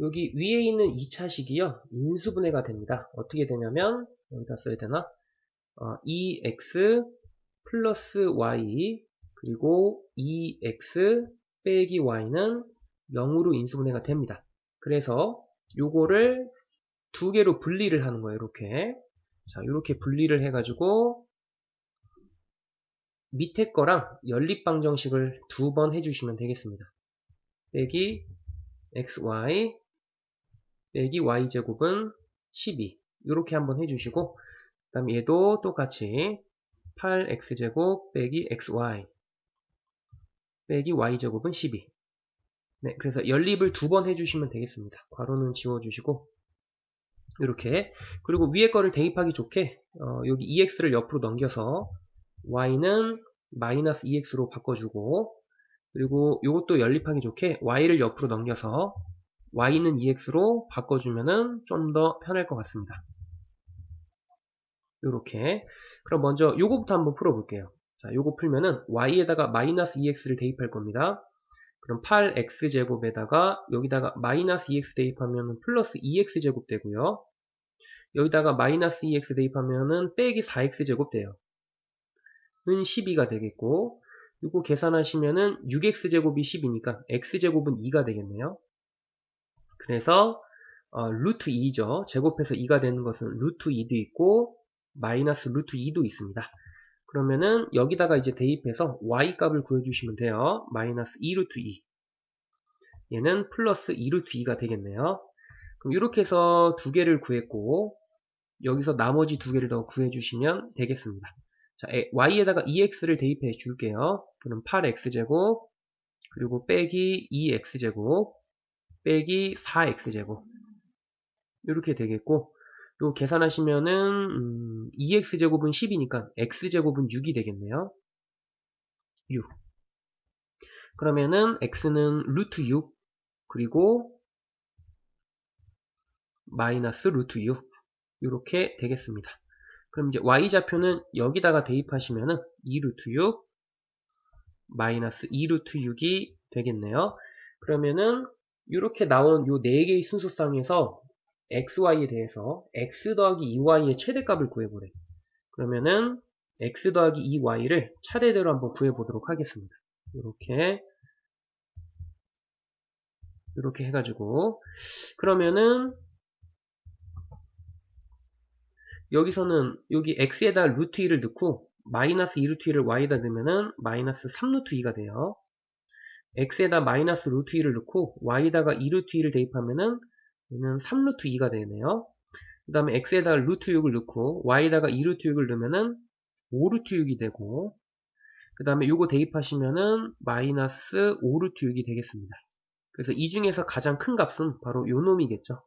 여기 위에 있는 2차식이요. 인수분해가 됩니다. 어떻게 되냐면 여기다 써야 되나? 어, 2x 플러스 y 그리고 2x 빼기 y는 0으로 인수분해가 됩니다. 그래서 요거를 두 개로 분리를 하는 거예요. 이렇게. 자, 이렇게 분리를 해가지고 밑에 거랑 연립방정식을 두 번 해주시면 되겠습니다. 빼기 xy 빼기 y제곱은 12 이렇게 한번 해주시고 그 다음 얘도 똑같이 8x제곱 빼기 xy 빼기 y제곱은 12 네, 그래서 연립을 두 번 해주시면 되겠습니다. 괄호는 지워주시고 이렇게. 그리고 위에 거를 대입하기 좋게 어, 여기 2x를 옆으로 넘겨서 y는 마이너스 2x로 바꿔주고 그리고 이것도 연립하기 좋게 y를 옆으로 넘겨서 y는 2x로 바꿔주면은 좀 더 편할 것 같습니다. 이렇게 그럼 먼저 요거부터 한번 풀어볼게요. 자, 요거 풀면은 y에다가 마이너스 2x를 대입할 겁니다. 그럼 8x제곱에다가 여기다가 마이너스 2x 대입하면 플러스 2x제곱 되고요. 여기다가 마이너스 2x 대입하면은 빼기 4x제곱 돼요. 은 12가 되겠고 이거 계산하시면은 6x제곱이 10이니까 x제곱은 2가 되겠네요. 그래서 어, 루트 2죠. 제곱해서 2가 되는 것은 루트 2도 있고 마이너스 루트 2도 있습니다. 그러면은 여기다가 이제 대입해서 y 값을 구해주시면 돼요. 마이너스 2루트 2. 얘는 플러스 2루트 2가 되겠네요. 그럼 이렇게 해서 두 개를 구했고 여기서 나머지 두 개를 더 구해주시면 되겠습니다. 자, y에다가 2x를 대입해 줄게요. 그럼 8x제곱 그리고 빼기 2x제곱 빼기 4x제곱 이렇게 되겠고 요 계산하시면은 음, 2x제곱은 10이니까 x제곱은 6이 되겠네요. 6 그러면은 x는 루트 6 그리고 마이너스 루트 6 이렇게 되겠습니다. 그럼 이제 y좌표는 여기다가 대입하시면은 2루트 6 마이너스 2루트 6이 되겠네요. 그러면은 이렇게 나온 요 4개의 순서상에서 xy에 대해서 x 더하기 2y의 최대값을 구해보래. 그러면은 x 더하기 2y를 차례대로 한번 구해보도록 하겠습니다. 이렇게 이렇게 해가지고 그러면은 여기서는 여기 x에다 루트 2를 넣고 마이너스 2루트 2를 y에다 넣으면은 마이너스 3루트 2가 돼요. X에다 마이너스 루트 2를 넣고 y에다가 2루트 2를 대입하면은 얘는 3루트 2가 되네요. 그 다음에 x에다가 루트 6을 넣고 y에다가 2루트 6을 넣으면은 5루트 6이 되고 그 다음에 요거 대입하시면은 마이너스 5루트 6이 되겠습니다. 그래서 이 중에서 가장 큰 값은 바로 요 놈이겠죠.